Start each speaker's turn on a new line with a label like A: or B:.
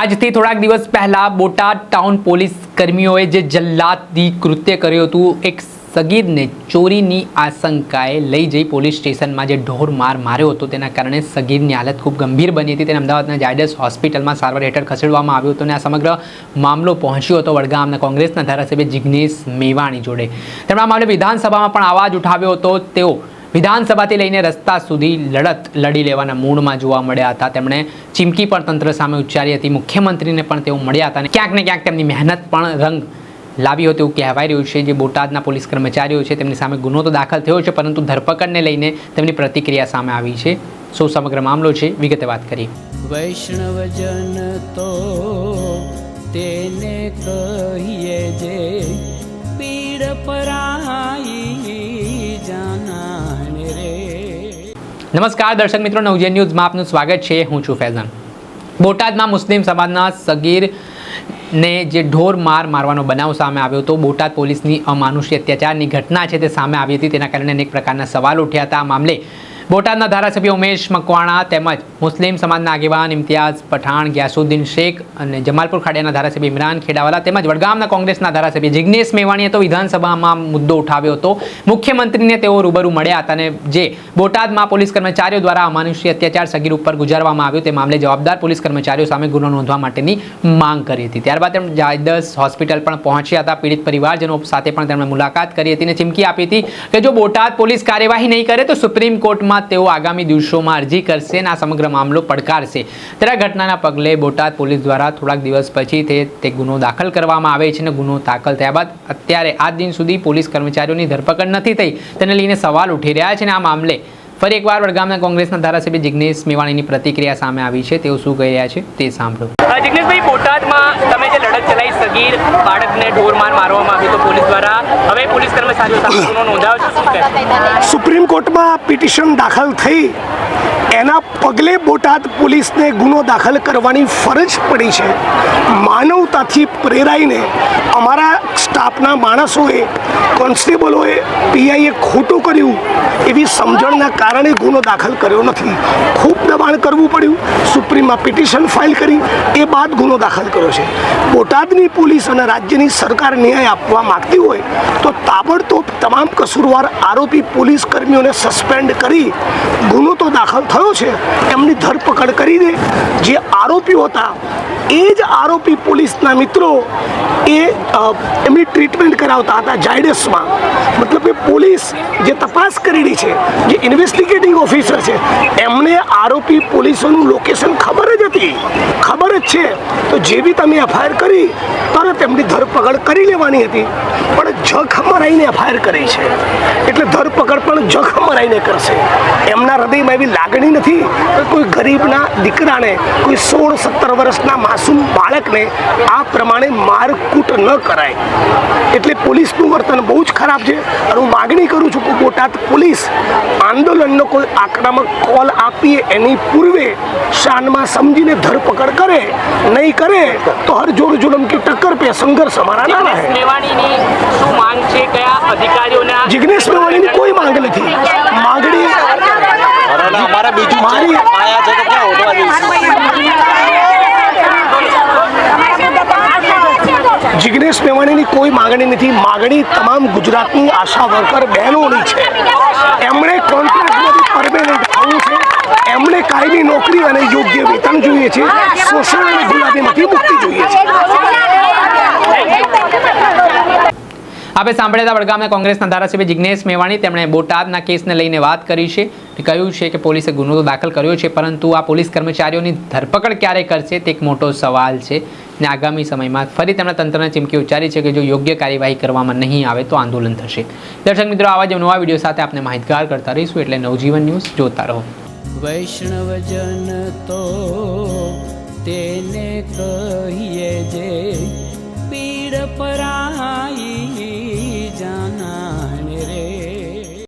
A: આજથી થોડાક દિવસ પહેલા બોટાદ ટાઉન પોલીસ કર્મીઓએ જે જલ્લાદી કૃત્ય કર્યું હતું, એક સગીરને ચોરીની આશંકાએ લઈ જઈ પોલીસ સ્ટેશનમાં જે ઢોર માર માર્યો હતો, તેના કારણે સગીરની હાલત ખૂબ ગંભીર બની હતી. તેને અમદાવાદના જાયડસ હોસ્પિટલમાં સારવાર હેઠળ ખસેડવામાં આવ્યો હતો અને આ સમગ્ર મામલો પહોંચ્યો હતો વડગામના કોંગ્રેસના ધારાસભ્ય જિગ્નેશ મેવાણી જોડે. તેમણે આ મામલે વિધાનસભામાં પણ અવાજ ઉઠાવ્યો હતો. તેઓ વિધાનસભાથી લઈને રસ્તા સુધી લડત લડી લેવાના મૂડમાં જોવા મળ્યા હતા. તેમણે ચીમકી પણ તંત્ર સામે ઉચ્ચારી હતી. મુખ્યમંત્રીને પણ તેઓ મળ્યા હતા અને ક્યાંક ને ક્યાંક તેમની મહેનત પણ રંગ લાવ્યો તેવું કહેવાય રહ્યું છે જે બોટાદના પોલીસ કર્મચારીઓ છે તેમની સામે ગુનો તો દાખલ થયો છે પરંતુ ધરપકડને લઈને તેમની પ્રતિક્રિયા સામે આવી છે. સૌ સમગ્ર મામલો છે. વિગતે વાત કરી
B: વૈષ્ણવજન તો તેને કહીએ જે પીડ પરાઈ
A: નમસ્કાર, દર્શક મિત્રો નવજે ન્યૂઝમાં આપનું સ્વાગત છે. હું છું ફૈઝાન. બોટાદમાં મુસ્લિમ સમાજના સગીર ને જે ઢોર માર મારવાનો બનાવ સામે આવ્યો હતો, બોટાદ પોલીસની અમાનુષી અત્યાચારની ઘટના છે તે સામે આવી હતી. તેના કારણે અનેક પ્રકારના સવાલ ઉઠ્યા હતા. આ મામલે બોટાદના ધારાસભ્ય ઉમેશ મકવાણા તેમજ મુસ્લિમ સમાજના આગેવાન ઇમ્તિયાઝ પઠાણ, ગ્યાસુદ્દીન શેખ અને જમાલપુર ખાડિયાના ધારાસભ્ય ઇમરાન ખેડાવાલા તેમજ વડગામના કોંગ્રેસના ધારાસભ્ય જિગ્નેશ મેવાણીએ તો વિધાનસભામાં મુદ્દો ઉઠાવ્યો હતો. મુખ્યમંત્રીને તેઓ રૂબરૂ મળ્યા હતા અને જે બોટાદમાં પોલીસ કર્મચારીઓ દ્વારા અમાનુષ્ય અત્યાચાર સગીર ઉપર ગુજારવામાં આવ્યો તે મામલે જવાબદાર પોલીસ કર્મચારીઓ સામે ગુનો નોંધવા માટેની માંગ કરી હતી. ત્યારબાદ તેમણે જાયદસ હોસ્પિટલ પણ પહોંચ્યા હતા. પીડિત પરિવારજનો સાથે પણ તેમણે મુલાકાત કરી હતી અને ચીમકી આપી હતી કે જો બોટાદ પોલીસ કાર્યવાહી નહીં કરે તો સુપ્રીમ કોર્ટમાં તેઓ આગામી દિવસોમાં અરજી કરશે અને આ સમગ્ર મામલો પડકારશે. ત્યારે ઘટનાના પગલે બોટાદ પોલીસ દ્વારા થોડાક દિવસ પછી તે ગુનો દાખલ કરવામાં આવે છે અને ગુનો દાખલ થયા બાદ અત્યારે આજ દિન સુધી પોલીસ કર્મચારીઓની ધરપકડ નથી થઈ. તેને લઈને સવાલ ઉઠી રહ્યા છે અને આ મામલે ફરી એકવાર વડગામના કોંગ્રેસના ધારાસભ્ય જિગ્નેશ મેવાણીની પ્રતિક્રિયા સામે આવી છે. તેઓ શું કહી રહ્યા છે તે સાંભળો. જિગ્નેશભાઈ, બોટાદમાં તમે જે લડત ચલાવી, સગીર બાળકને ઢોર માર મારવામાં આવ્યો તો પોલીસ દ્વારા
C: સુપ્રીમ કોર્ટમાં પિટિશન દાખલ થઈ. એના પગલે બોટાદ પોલીસને ગુનો દાખલ કરવાની ફરજ પડી છે. માનવતાથી પ્રેરાઈને અમારા સ્ટાફના માણસોએ, કોન્સ્ટેબલોએ, પીઆઈએ ખોટું કર્યું એવી સમજણના કારણે ગુનો દાખલ કર્યો નથી. ખૂબ દબાણ કરવું પડ્યું. સુપ્રીમમાં પિટિશન ફાઇલ કરી એ બાદ ગુનો દાખલ કર્યો છે. બોટાદની પોલીસ અને રાજ્યની સરકાર ન્યાય આપવા માગતી હોય તો તાબડતોબ તમામ કસૂરવાર આરોપી પોલીસ કર્મીઓને સસ્પેન્ડ કરી ગુનો તો દાખલ થયો છે. એમની ધરપકડ કરી દે. જે આરોપીઓ હતા, એ જ આરોપી પોલીસના મિત્રો એ એમની ટ્રીટમેન્ટ કરાવતા હતા જાયડસમાં. મતલબ કે પોલીસ જે તપાસ કરી છે, જે ઇન્વેસ્ટિગેટિંગ ઓફિસર છે, એમને આરોપી પોલીસોનું લોકેશન ખબર જ હતી. ખબર જ છે. તો જે બી તમે એફઆઈઆર કરી, તરત એમની ધરપકડ કરી લેવાની હતી. જખ મરાઈને ફાયર કરી છે. એટલે ધરપકડ પણ જખ મરાઈને કરશે. એમના હૃદયમાં એવી લાગણી નથી કે કોઈ ગરીબના દીકરાને, કોઈ સોળ સત્તર વર્ષના માસૂમ બાળકને આ પ્રમાણે મારકૂટ ન કરાય. એટલે પોલીસનું વર્તન બહુ જ ખરાબ છે. અને હું માગણી કરું છું કે બોટાદ પોલીસ આંદોલનનો કોઈ આક્રમક કોલ આપીએ એની પૂર્વે શાનમાં સમજીને ધરપકડ કરે, નહીં કરે, તો હર જોર જુલમ કી ટક્કર પે સંઘર્ષ
A: અમારા
C: ના
A: રહે. શું માંગ છે કયા અધિકારીઓના?
C: જિગ્નેશ મેવાણીની કોઈ માંગ નથી. માંગણી
D: અમારા બીજું
C: મારી
D: આયા છે તો ક્યાં ઓઢવાની
C: જિગ્નેશ મેવાણીની કોઈ માગણી નથી. માંગણી તમામ ગુજરાતની આશા વર્કર બહેનોની છે. એમણે કોન્ટ્રાક્ટમાંથી પરમેનન્ટ થવું છે. એમણે કાયમી નોકરી અને યોગ્ય વેતન જોઈએ છે. શોષણ અને ગુલાબીમાંથી મુક્તિ જોઈએ છે.
A: આપણે સાંભળ્યા વડગામના કોંગ્રેસના ધારાસભ્ય જિજ્ઞેશ મેવાણી. તેમણે બોટાદના કેસને લઈને વાત કરી છે કહ્યું છે કે પોલીસે ગુનો તો દાખલ કર્યો છે, પરંતુ આ પોલીસ કર્મચારીઓની ધરપકડ ક્યારે કરશે તે એક મોટો સવાલ છે અને આગામી સમયમાં ફરી તેમણે તંત્રને ચીમકી ઉચ્ચારી છે કે જો યોગ્ય કાર્યવાહી કરવામાં નહીં આવે તો આંદોલન થશે. દર્શક મિત્રો, આવા જ નવા વીડિયો સાથે આપણે માહિતગાર કરતા રહીશું એટલે નવજીવન ન્યૂઝ જોતા રહો.
B: વૈષ્ણવજન તો તેને કહીએ જે